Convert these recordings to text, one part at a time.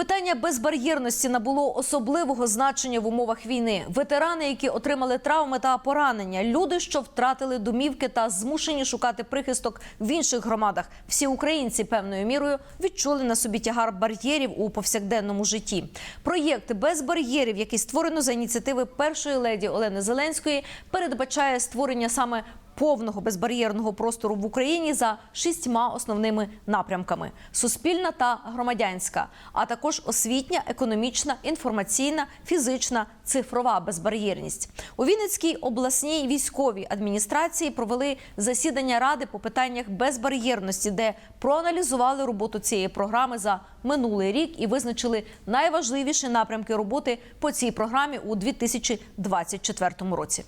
Питання безбар'єрності набуло особливого значення в умовах війни. Ветерани, які отримали травми та поранення, люди, що втратили домівки та змушені шукати прихисток в інших громадах. Всі українці певною мірою відчули на собі тягар бар'єрів у повсякденному житті. Проєкт без бар'єрів, який створено за ініціативи першої леді Олени Зеленської, передбачає створення саме повного безбар'єрного простору в Україні за шістьма основними напрямками: суспільна та громадянська, а також освітня, економічна, інформаційна, фізична, цифрова безбар'єрність. У Вінницькій обласній військовій адміністрації провели засідання ради по питаннях безбар'єрності, де проаналізували роботу цієї програми за минулий рік і визначили найважливіші напрямки роботи по цій програмі у 2024 році.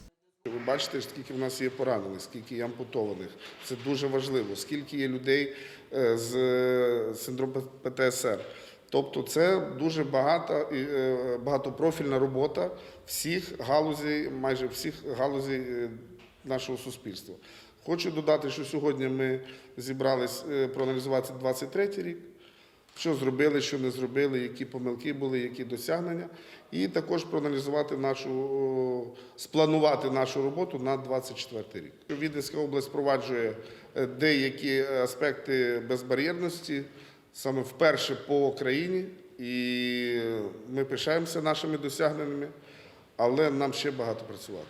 Бачите, скільки в нас є поранених, скільки є ампутованих. Це дуже важливо. Скільки є людей е, з е, синдромом ПТСР. Тобто це дуже багата, е, багатопрофільна робота всіх галузей, майже всіх галузей нашого суспільства. Хочу додати, що сьогодні ми зібрались проаналізувати 23 рік. Що зробили, що не зробили, які помилки були, які досягнення, і також проаналізувати нашу, спланувати нашу роботу на 24 рік. Відницька область впроваджує е, деякі аспекти безбар'єрності саме вперше по країні, і ми пишаємося нашими досягненнями, але нам ще багато працювати.